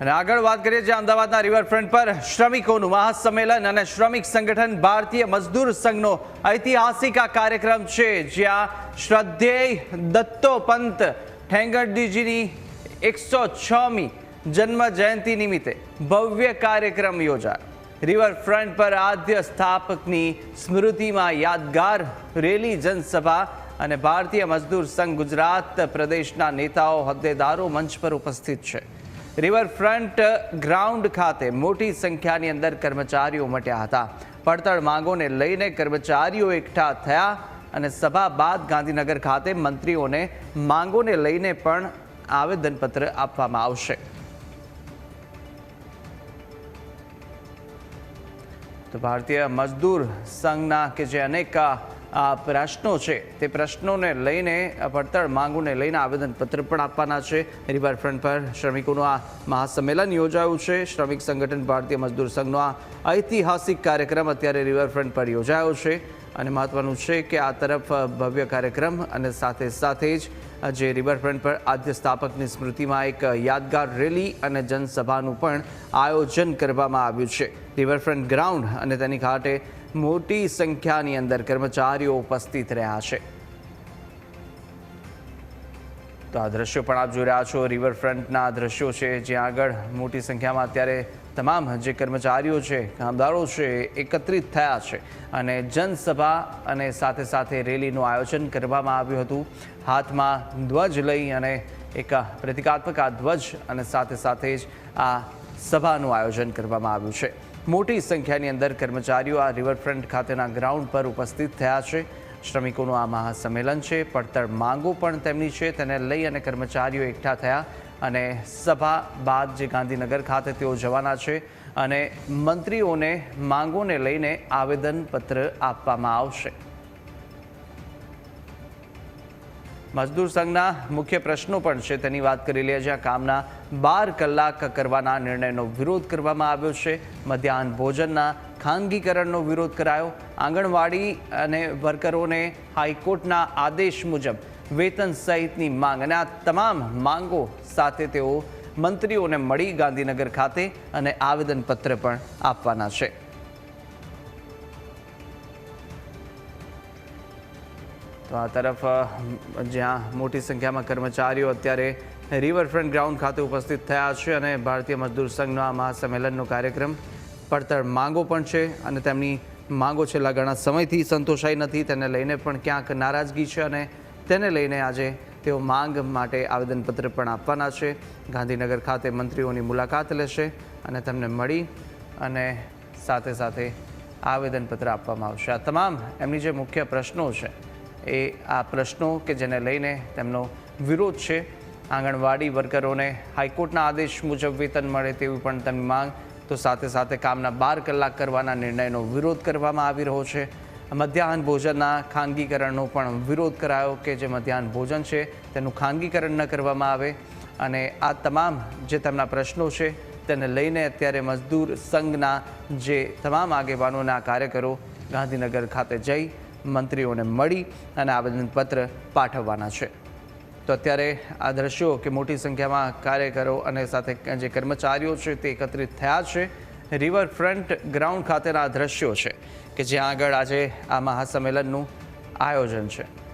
અને આગળ વાત કરીએ જે અમદાવાદના રિવરફ્રન્ટ પર શ્રમિકોનું મહાસંમેલન અને શ્રમિક સંગઠન ભારતીય મજદૂર સંઘનો ઐતિહાસિક આ કાર્યક્રમ છે, જ્યાં શ્રદ્ધેય દત્તોપંત ઠેંગડીજીની એકસો છમી જન્મ જયંતિ નિમિત્તે ભવ્ય કાર્યક્રમ યોજાયો. રિવરફ્રન્ટ પર આદ્ય સ્થાપકની સ્મૃતિમાં યાદગાર રેલી જનસભા અને ભારતીય મજદૂર સંઘ ગુજરાત પ્રદેશના નેતાઓ, હોદ્દેદારો, મંચ પર ઉપસ્થિત છે. રિવરફ્રન્ટ ગ્રાઉન્ડ ખાતે મોટી સંખ્યાની અંદર કર્મચારીઓ ઉમટ્યા હતા. પડતર માંગોને લઈને કર્મચારીઓ એકઠા થયા અને સભા બાદ ગાંધીનગર ખાતે મંત્રીઓને માંગોને લઈને પણ આવેદનપત્ર આપવામાં આવશે. તો ભારતીય મજદૂર સંઘના કે જે અનેક પ્રશ્નો છે, તે પ્રશ્નોને લઈને પડતર માંગોને લઈને આવેદનપત્ર પણ આપવાના છે. રિવરફ્રન્ટ પર શ્રમિકોનું આ મહાસંમેલન યોજાયું છે. શ્રમિક સંગઠન ભારતીય મજદૂર સંઘનો આ ઐતિહાસિક કાર્યક્રમ અત્યારે રિવરફ્રન્ટ પર યોજાયો છે. અને મહત્વનું છે કે આ તરફ ભવ્ય કાર્યક્રમ અને સાથે સાથે જ જે રિવરફ્રન્ટ પર આદ્ય સ્થાપકની સ્મૃતિમાં એક યાદગાર રેલી અને જનસભાનું પણ આયોજન કરવામાં આવ્યું છે. રિવરફ્રન્ટ ગ્રાઉન્ડ અને તેની ઘાટે મોટી સંખ્યાની અંદર કર્મચારીઓ ઉપસ્થિત રહ્યા છે. તો આ દ્રશ્યો પણ આપ જોઈ રહ્યા છો. રિવરફ્રન્ટના દ્રશ્યો છે, જ્યાં આગળ મોટી સંખ્યામાં અત્યારે તમામ જે કર્મચારીઓ છે, કામદારો છે, એકત્રિત થયા છે અને જનસભા અને સાથે સાથે રેલીનું આયોજન કરવામાં આવ્યું હતું. હાથમાં ધ્વજ લઈ અને એક પ્રતિકાત્મક આ ધ્વજ અને સાથે સાથે જ આ સભાનું આયોજન કરવામાં આવ્યું છે. મોટી સંખ્યાની અંદર કર્મચારીઓ આ રિવરફ્રન્ટ ખાતેના ગ્રાઉન્ડ પર ઉપસ્થિત થયા છે. શ્રમિકોનું આ મહાસંમેલન છે. પડતર માંગો પણ તેમની છે. તેને લઈ અને કર્મચારીઓ એકઠા થયા અને સભા બાદ જે ગાંધીનગર ખાતે તેઓ જવાના છે અને મંત્રીઓને માંગોને લઈને આવેદનપત્ર આપવામાં આવશે. મજદૂર સંઘના મુખ્ય પ્રશ્નો પણ છે. તેની વાત કરી લઈએ જ્યાં કામના બાર કલાક કરવાના નિર્ણયનો વિરોધ કરવામાં આવ્યો છે. મધ્યાહન ભોજનના ખાનગીકરણનો વિરોધ કરાયો. આંગણવાડી અને વર્કરોને હાઈકોર્ટના આદેશ મુજબ વેતન સહિતની માંગ અને આ તમામ માંગો સાથે તેઓ મંત્રીઓને મળી ગાંધીનગર ખાતે અને આવેદનપત્ર પણ આપવાના છે. તો આ તરફ જ્યાં મોટી સંખ્યામાં કર્મચારીઓ અત્યારે રિવરફ્રન્ટ ગ્રાઉન્ડ ખાતે ઉપસ્થિત થયા છે અને ભારતીય મજદૂર સંઘનો આ મહાસંમેલનનો કાર્યક્રમ પડતર માંગો પણ છે અને તેમની માંગો છેલ્લા ઘણા સમયથી સંતોષાઈ નથી. તેને લઈને પણ ક્યાંક નારાજગી છે અને તેને લઈને આજે તેઓ માંગ માટે આવેદનપત્ર પણ આપવાના છે. ગાંધીનગર ખાતે મંત્રીઓની મુલાકાત લેશે અને તેમને મળી અને સાથે સાથે આવેદનપત્ર આપવામાં આવશે. આ તમામ એમની જે મુખ્ય પ્રશ્નો છે એ આ પ્રશ્નો કે જેને લઈને તેમનો વિરોધ છે. આંગણવાડી વર્કરોને હાઈકોર્ટના આદેશ મુજબ વેતન મળે તેવી પણ તેમની માંગ. તો સાથે સાથે કામના બાર કલાક કરવાના નિર્ણયનો વિરોધ કરવામાં આવી રહ્યો છે. મધ્યાહન ભોજનના ખાનગીકરણનો પણ વિરોધ કરાયો કે જે મધ્યાહન ભોજન છે તેનું ખાનગીકરણ ન કરવામાં આવે. અને આ તમામ જે તેમના પ્રશ્નો છે તેને લઈને અત્યારે મજદૂર સંઘના જે તમામ આગેવાનોના કાર્યકરો ગાંધીનગર ખાતે જઈ મંત્રીઓને મળી અને આવેદનપત્ર પાઠવવાના છે. તો અત્યારે આ દ્રશ્યો કે મોટી સંખ્યામાં કાર્યકરો અને સાથે જે કર્મચારીઓ છે તે એકત્રિત થયા છે. રિવરફ્રન્ટ ગ્રાઉન્ડ ખાતેના આ દ્રશ્યો છે કે જ્યાં આગળ આજે આ મહાસંમેલનનું આયોજન છે.